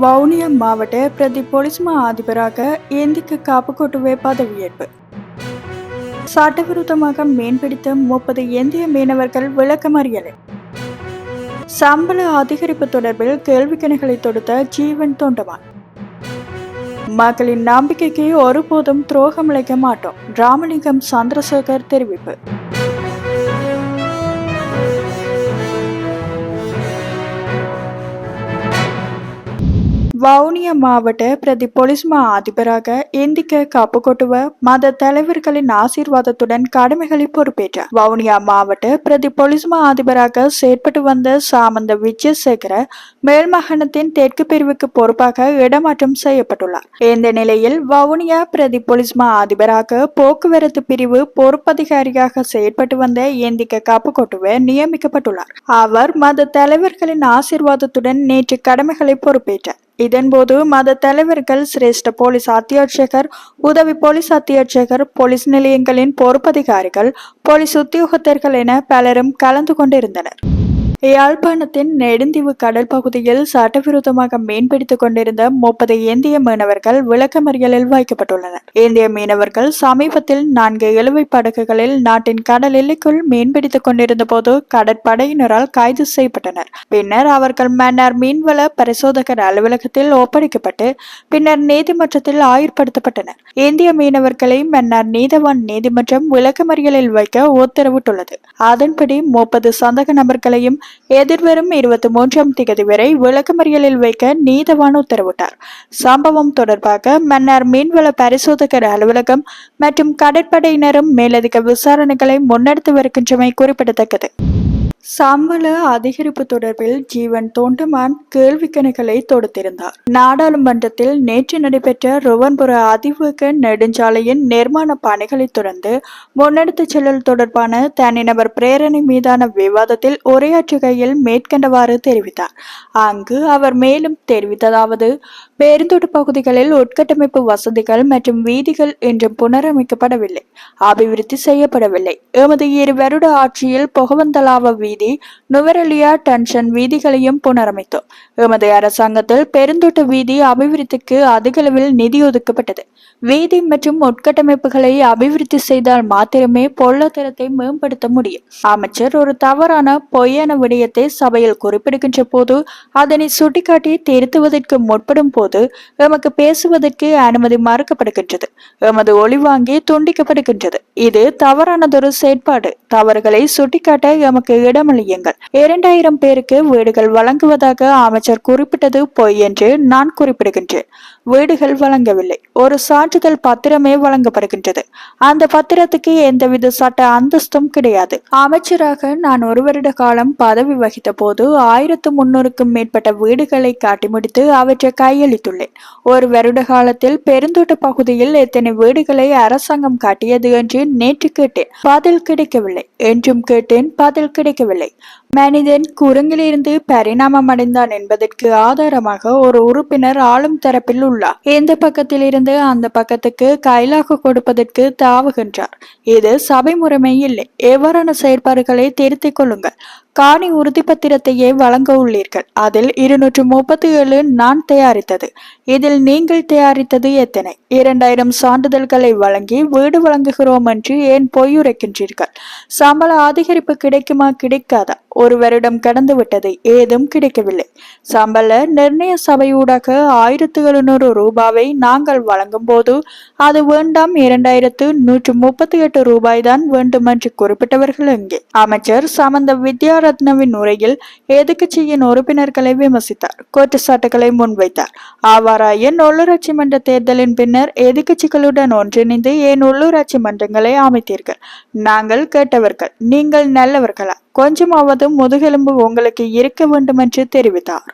வவுனியா மாவட்ட பிரதி போலீஸ் மா அதிபராக ஏந்திக்கு காப்புக்கோட்டுவே பதவியேற்பு சட்டவிரோதமாக மீன்பிடித்த முப்பது இந்திய மீனவர்கள் விளக்கமறியலை. சம்பள அதிகரிப்பு தொடர்பில் கேள்விக்கணைகளை தொடுத்த ஜீவன் தொண்டமான். மக்களின் நம்பிக்கைக்கு ஒருபோதும் துரோகம் இழைக்க மாட்டோம் ராமலிங்கம் சந்திரசேகர் தெரிவிப்பு. வவுனியா மாவட்ட பிரதி பொலிஸ்மா மா அதிபராக இந்திக்க காப்புக்கொட்டுவ மத தலைவர்களின் ஆசீர்வாதத்துடன் கடமைகளை பொறுப்பேற்றார் வவுனியா மாவட்ட பிரதி பொலிஸ்மா மா அதிபராக செயற்பட்டு வந்த சாமந்த விஜயசேகர மேல்மாகாணத்தின் தெற்கு பிரிவுக்கு பொறுப்பாக இடமாற்றம் செய்யப்பட்டுள்ளார். இந்த நிலையில் வவுனியா பிரதி பொலிஸ்மா மா அதிபராக போக்குவரத்து பிரிவு பொறுப்பதிகாரியாக செயற்பட்டு வந்த இந்திக்க காப்புக்கோட்டுவ நியமிக்கப்பட்டுள்ளார். அவர் மத தலைவர்களின் ஆசீர்வாதத்துடன் நேற்று கடமைகளை பொறுப்பேற்றார் இதன்போது மத தலைவர்கள் சிரேஷ்ட போலீஸ் அத்தியட்சகர் உதவி போலீஸ் அத்தியட்சகர் போலீஸ் நிலையங்களின் பொறுப்பதிகாரிகள் போலீஸ் உத்தியோகத்தர்கள் என பலரும் கலந்து கொண்டிருந்தனர். யாழ்ப்பாணத்தின் நெடுந்தீவு கடல் பகுதியில் சட்டவிரோதமாக மீன்பிடித்துக் கொண்டிருந்த முப்பது இந்திய மீனவர்கள் விளக்கமறியலில் வைக்கப்பட்டுள்ளனர். இந்திய மீனவர்கள் சமீபத்தில் நான்கு இழுவை படகுகளில் நாட்டின் கடல் எல்லைக்குள் மீன்பிடித்துக் கொண்டிருந்த போது கடற்படையினரால் கைது செய்யப்பட்டனர். பின்னர் அவர்கள் மன்னர் மீன்வள பரிசோதகர் அலுவலகத்தில் ஒப்படைக்கப்பட்டு பின்னர் நீதிமன்றத்தில் ஆயுர்படுத்தப்பட்டனர். இந்திய மீனவர்களை மன்னர் நீதவான் நீதிமன்றம் விளக்கமறியலில் வைக்க உத்தரவிட்டுள்ளது. அதன்படி முப்பது சந்தக நபர்களையும் எதிர்வரும் இருபத்தி மூன்றாம் திகதி வரை விளக்கமறியலில் வைக்க நீதவான் உத்தரவிட்டார். சம்பவம் தொடர்பாக மன்னார் மீன்வள பரிசோதகர் அலுவலகம் மற்றும் கடற்படையினரும் மேலதிக விசாரணைகளை முன்னெடுத்து வருகின்றமை குறிப்பிடத்தக்கது. சம்பள அதிகரிப்பு தொடர்பில் ஜீவன் தோண்டமான் கேள்விக்கணைகளை தொடுத்திருந்தார். நாடாளுமன்றத்தில் நேற்று நடைபெற்ற ருவன்புர அதிவேக நெடுஞ்சாலையின் நிர்மாண பணிகளை தொடர்ந்து முன்னெடுத்து செல்லல் தொடர்பான தனிநபர் பிரேரணை மீதான விவாதத்தில் உரையாற்றுகையில் மேற்கண்டவாறு தெரிவித்தார். அங்கு அவர் மேலும் தெரிவித்ததாவது பேருந்தோட்ட பகுதிகளில் உட்கட்டமைப்பு வசதிகள் மற்றும் வீதிகள் என்றும் புனரமைக்கப்படவில்லை. அபிவிருத்தி செய்யப்படவில்லை. எமது இரு வருட ஆட்சியில் பொகவந்தலாவ வீதி நுவரெலியா டன்ஷன் வீதிகளையும் புனரமைத்தோம். எமது அரசாங்கத்தில் பெருந்தோட்ட வீதி அபிவிருத்திக்கு அதிகளவில் நிதி ஒதுக்கப்பட்டது. வீதி மற்றும் உட்கட்டமைப்புகளை அபிவிருத்தி செய்தால் மாத்திரமே பொருளாதாரத்தை மேம்படுத்த முடியும். அமைச்சர் ஒரு தவறான பொய்யான விடயத்தை சபையில் குறிப்பிடுகின்ற போது அதனை சுட்டிக்காட்டி திருத்துவதற்கு முற்படும் போது எமக்கு பேசுவதற்கு அனுமதி மறுக்கப்படுகின்றது. எமது ஒளிவாங்கி துண்டிக்கப்படுகின்றது. இது தவறானதொரு செயற்பாடு. தவறுகளை சுட்டிக்காட்ட எமக்கு இடமளியுங்கள். இரண்டாயிரம் பேருக்கு வீடுகள் வழங்குவதாக அமைச்சர் குறிப்பிட்டது பொய் என்று நான் குறிப்பிடுகின்றேன். வீடுகள் வழங்கவில்லை. ஒரு சான்றிதழ் பத்திரமே வழங்கப்படுகின்றது. அந்த பத்திரத்துக்கு எந்தவித சட்ட அந்தஸ்தும் கிடையாது. அமைச்சராக நான் ஒரு வருட காலம் பதவி வகித்த போது ஆயிரத்து முன்னூறுக்கும் மேற்பட்ட வீடுகளை காட்டி முடித்து அவற்றை கையளித்துள்ளேன். ஒரு வருட காலத்தில் பெருந்தோட்ட பகுதியில் எத்தனை வீடுகளை அரசாங்கம் காட்டியது என்று நேற்று கேட்டேன். பதில் கிடைக்கவில்லை. என்றும் கேட்டேன் பதில் கிடைக்கவில்லை. மனிதன் குரங்கிலிருந்து பரிணாமம் அடைந்தான் என்பதற்கு ஆதாரமாக ஒரு உறுப்பினர் ஆளும் தரப்பில் உள்ள உள்ளார் இந்த பக்கத்தில் இருந்து அந்த பக்கத்துக்கு கைலாக கொடுப்பதற்கு தாவுகின்றார். இது சபை முறைமை இல்லை. எவ்வாறான செயற்பாடுகளை திருத்திக் கொள்ளுங்கள். காணி உறுதிப்பத்திரத்தையே வழங்க உள்ளீர்கள். அதில் இருநூற்று முப்பத்தி ஏழு நான் தயாரித்தது. இதில் நீங்கள் தயாரித்தது எத்தனை? இரண்டாயிரம் சான்றிதழ்களை வழங்கி வீடு வழங்குகிறோம் என்று ஏன் பொய்யுரைக்கின்றீர்கள்? சம்பள அதிகரிப்பு கிடைக்குமா கிடைக்காதா? ஒரு வருடம் கடந்து விட்டது ஏதும் கிடைக்கவில்லை. சம்பள நிர்ணய சபையூடாக ஆயிரத்து எழுநூறு ரூபாவை நாங்கள் வழங்கும் போது அது வேண்டாம் இரண்டாயிரத்து நூற்று முப்பத்தி எட்டு ரூபாய் தான் வேண்டும் என்று குறிப்பிட்டவர்கள் இங்கே. அமைச்சர் சமந்த ரத்னவின் உரையில் எதிர்க்கட்சியின் உறுப்பினர்களை விமர்சித்தார். குற்றச்சாட்டுகளை முன்வைத்தார். ஆவாராயின் உள்ளூராட்சி மன்ற தேர்தலின் பின்னர் எதிர்க்கட்சிகளுடன் ஒன்றிணைந்து ஏன் உள்ளூராட்சி மன்றங்களை அமைத்தீர்கள்? நாங்கள் கேட்டவர்கள் நீங்கள் நல்லவர்களா? கொஞ்சமாவது முதுகெலும்பு உங்களுக்கு இருக்க வேண்டும் என்று தெரிவித்தார்.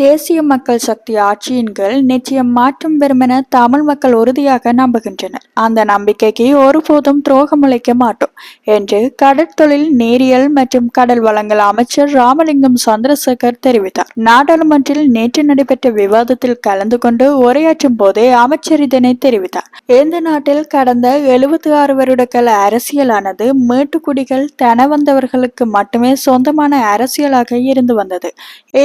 தேசிய மக்கள் சக்தி ஆட்சியின் கீழ் நிச்சயம் மாற்றம் வெறுமென என தமிழ் மக்கள் உறுதியாக நம்புகின்றனர். அந்த நம்பிக்கைக்கு ஒருபோதும் துரோகம் அளிக்க மாட்டோம் என்று கடற்தொழில் நீரியல் மற்றும் கடல் வளங்கள் அமைச்சர் ராமலிங்கம் சந்திரசேகர் தெரிவித்தார். நாடாளுமன்றில் நேற்று நடைபெற்ற விவாதத்தில் கலந்து கொண்டு உரையாற்றும் போதே அமைச்சர் இதனை தெரிவித்தார். இந்த நாட்டில் கடந்த எழுபத்தி ஆறு வருட கால அரசியலானது மேட்டுக்குடிகள் தன வந்தவர்களுக்கு மட்டுமே சொந்தமான அரசியலாக இருந்து வந்தது.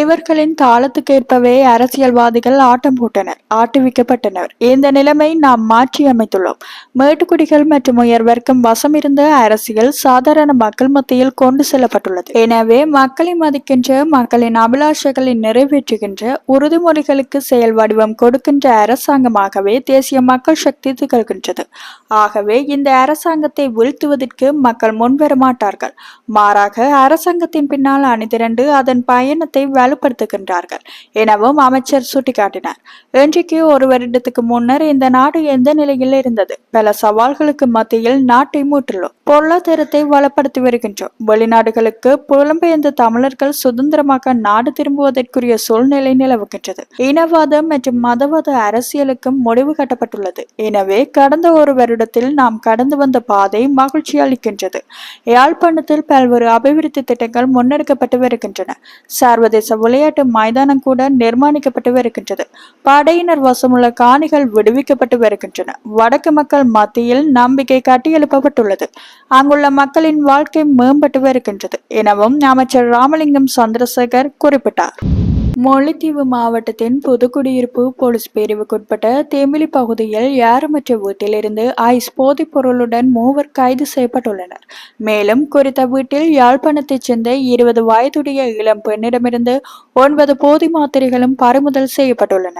இவர்களின் காலத்துக்கு அதற்கேற்பவே அரசியல்வாதிகள் ஆட்டம் போட்டனர் ஆட்டுவிக்கப்பட்டனர். இந்த நிலைமை நாம் மாற்றி அமைத்துள்ளோம். மேட்டுக்குடிகள் மற்றும் உயர் வர்க்கம் வசம் இருந்த அரசியல் சாதாரண மக்கள் மத்தியில் கொண்டு செல்லப்பட்டுள்ளது. எனவே மக்களை மதிக்கின்ற மக்களின் அபிலாஷைகளை நிறைவேற்றுகின்ற உறுதிமொழிகளுக்கு செயல் வடிவம் கொடுக்கின்ற அரசாங்கமாகவே தேசிய மக்கள் சக்தி திகழ்கின்றது. ஆகவே இந்த அரசாங்கத்தை வீழ்த்துவதற்கு மக்கள் முன்வர மாட்டார்கள். மாறாக அரசாங்கத்தின் பின்னால் அணிதிரண்டு அதன் பயணத்தை வலுப்படுத்துகின்றார்கள். எனவும் அமைச்சர் சுட்டிக்காட்டினார். இன்றைக்கு ஒரு வருடத்துக்கு முன்னர் இந்த நாடு எந்த நிலையில் இருந்தது? பல சவால்களுக்கு மத்தியில் நாட்டை மூட்டுள்ளோம் பொருளாதாரத்தை வளப்படுத்தி வருகின்றோம். வெளிநாடுகளுக்கு புலம்பெயர்ந்த தமிழர்கள் சுதந்திரமாக நாடு திரும்புவதற்குரிய சூழ்நிலை நிலவுகின்றது. இனவாதம் மற்றும் மதவாத அரசியலுக்கும் முடிவு கட்டப்பட்டுள்ளது. எனவே கடந்த ஒரு வருடத்தில் நாம் கடந்து வந்த பாதை மகிழ்ச்சி அளிக்கின்றது. யாழ்ப்பாணத்தில் பல்வேறு அபிவிருத்தி திட்டங்கள் முன்னெடுக்கப்பட்டு வருகின்றன. சர்வதேச விளையாட்டு மைதான மைதானம் கூட நிர்மாணிக்கப்பட்டு வருகின்றது படையினர் வசமுள்ள காணிகள் விடுவிக்கப்பட்டு வருகின்றன வடக்கு மக்கள் மத்தியில் நம்பிக்கை கட்டியெழுப்பப்பட்டுள்ளது. அங்குள்ள மக்களின் வாழ்க்கை மேம்பட்டு வருகின்றது எனவும் அமைச்சர் ராமலிங்கம் சந்திரசேகர் குறிப்பிட்டார். முல்லைத்தீவு மாவட்டத்தின் புதுக்குடியிருப்பு போலீஸ் பிரிவுக்குட்பட்ட தேமிலி பகுதியில் யாருமற்ற வீட்டிலிருந்து ஐஸ் போதைப் பொருளுடன் மூவர் கைது செய்யப்பட்டுள்ளனர். மேலும் குறித்த வீட்டில் யாழ்ப்பாணத்தைச் சேர்ந்த இருபது வயதுடைய இளம் பெண்ணிடமிருந்து ஒன்பது போதை மாத்திரைகளும் பறிமுதல் செய்யப்பட்டுள்ளன.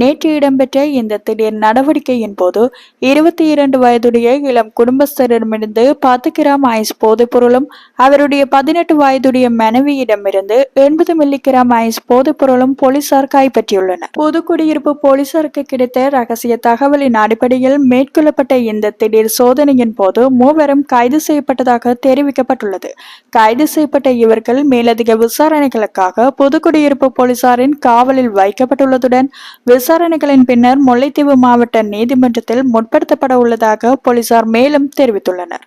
நேற்று இடம்பெற்ற இந்த திடீர் நடவடிக்கையின் போது இருபத்தி இரண்டு வயதுடைய இளம் குடும்பஸ்தரிடமிருந்து பத்து கிராம் ஐஸ் போதைப் பொருளும் அவருடைய பதினெட்டு வயதுடைய மனைவியிடமிருந்து எண்பது மில்லி கிராம் ஐஸ் போதைப் பொருளும் போலீசார் கைப்பற்றியுள்ளனர். புதுக்குடியிருப்பு போலீசாருக்கு கிடைத்த ரகசிய தகவலின் அடிப்படையில் மேற்கொள்ளப்பட்ட இந்த திடீர் சோதனையின் போது மூவரும் கைது செய்யப்பட்டதாக தெரிவிக்கப்பட்டுள்ளது. கைது செய்யப்பட்ட இவர்கள் மேலதிக விசாரணைகளுக்காக புதுக்குடியிருப்பு போலீசாரின் காவலில் வைக்கப்பட்டுள்ளதுடன் விசாரணைகளின் பின்னர் முல்லைத்தீவு மாவட்ட நீதிமன்றத்தில் முற்படுத்தப்பட உள்ளதாக போலீசார் மேலும் தெரிவித்துள்ளனர்.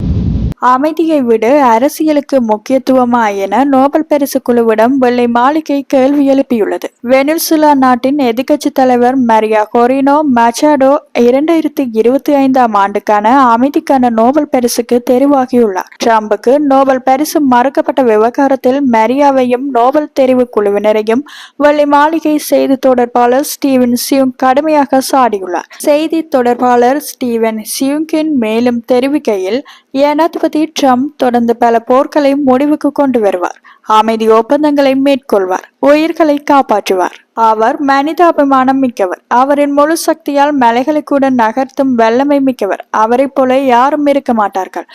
அமைதியை விட அரசியலுக்கு முக்கியத்துவமா என நோபல் பரிசு குழுவிடம் வெள்ளை மாளிகை கேள்வி எழுப்பியுள்ளது. வெனிசுலா நாட்டின் எதிர்க்கட்சி தலைவர் மரியா கொரினோ மச்சாடோ இரண்டாயிரத்தி இருபத்தி ஐந்தாம் ஆண்டுக்கான அமைதிக்கான நோபல் பரிசுக்கு தெரிவாகியுள்ளார். ட்ரம்புக்கு நோபல் பரிசு மறுக்கப்பட்ட விவகாரத்தில் மரியாவையும் நோபல் தெரிவு குழுவினரையும் வெள்ளை மாளிகை செய்தி தொடர்பாளர் ஸ்டீவன் சியூங் கடுமையாக சாடியுள்ளார். செய்தி தொடர்பாளர் ஸ்டீவன் சியூங்கின் மேலும் தெரிவிக்கையில் ஏனாதிபதி ட்ரம்ப் தொடர்ந்து பல போர்களை முடிவுக்கு கொண்டு வருவார். அமைதி ஒப்பந்தங்களை மேற்கொள்வார். உயிர்களை காப்பாற்றுவார். அவர் மனிதாபிமானம் மிக்கவர். அவரின் முழு சக்தியால் மலைகளை கூட நகர்த்தும் வல்லமை மிக்கவர். அவரை போல யாரும் இருக்க மாட்டார்கள்.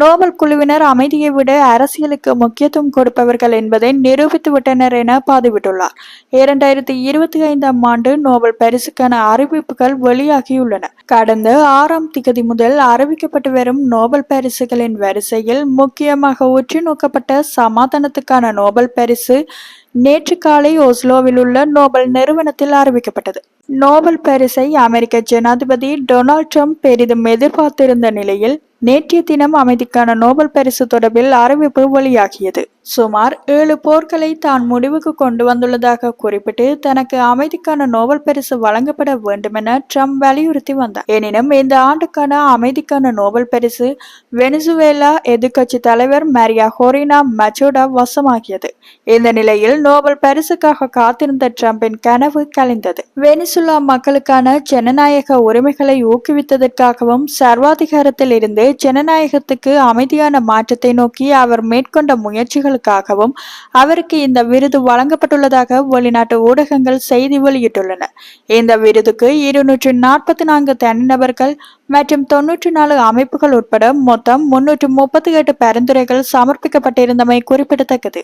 நோபல் குழுவினர் அமைதியை விட அரசியலுக்கு முக்கியத்துவம் கொடுப்பவர்கள் என்பதை நிரூபித்து விட்டனர் என பாதிவிட்டுள்ளார். இரண்டாயிரத்தி இருபத்தி ஐந்தாம் ஆண்டு நோபல் பரிசுக்கான அறிவிப்புகள் வெளியாகியுள்ளன. கடந்த ஆறாம் திகதி முதல் அறிவிக்கப்பட்டு வரும் நோபல் பரிசுகளின் வரிசையில் முக்கியமாக உற்று நோக்கப்பட்ட சமாதானத்துக்கான நோபல் பரிசு நேற்று காலை ஓஸ்லோவில் உள்ள நோபல் நிறுவனத்தில் அறிவிக்கப்பட்டது. நோபல் பரிசை அமெரிக்க ஜனாதிபதி டொனால்ட் ட்ரம்ப் பெரிதும் எதிர்பார்த்திருந்த நிலையில் நேற்றைய தினம் அமைதிக்கான நோபல் பரிசு தொடர்பில் அறிவிப்பு வெளியாகியது. சுமார் ஏழு போர்களை தான் முடிவுக்கு கொண்டு வந்துள்ளதாக குறிப்பிட்டு தனக்கு அமைதிக்கான நோபல் பரிசு வழங்கப்பட வேண்டுமென ட்ரம்ப் வலியுறுத்தி வந்தார். எனினும் இந்த ஆண்டுக்கான அமைதிக்கான நோபல் பரிசு வெனிசுவேலா எதிர்க்கட்சி தலைவர் மரியா ஹோரினா மச்சோடா வசமாகியது. இந்த நிலையில் நோபல் பரிசுக்காக காத்திருந்த ட்ரம்பின் கனவு கலைந்தது. வெனிசுலா மக்களுக்கான ஜனநாயக உரிமைகளை ஊக்குவித்ததற்காகவும் சர்வாதிகாரத்தில் இருந்து ஜனநாயகத்துக்கு அமைதியான மாற்றத்தை நோக்கி அவர் மேற்கொண்ட முயற்சிகள் முயற்சிகளுக்காகவும் அவருக்கு இந்த விருது வழங்கப்பட்டுள்ளதாக வெளிநாட்டு ஊடகங்கள் செய்தி வெளியிட்டுள்ளன. இந்த விருதுக்கு இருநூற்று நாற்பத்தி நான்கு தனிநபர்கள் மற்றும் தொன்னூற்றி நாலு அமைப்புகள் உட்பட மொத்தம் முன்னூற்று முப்பத்தி எட்டு பரிந்துரைகள் சமர்ப்பிக்கப்பட்டிருந்தமை குறிப்பிடத்தக்கது.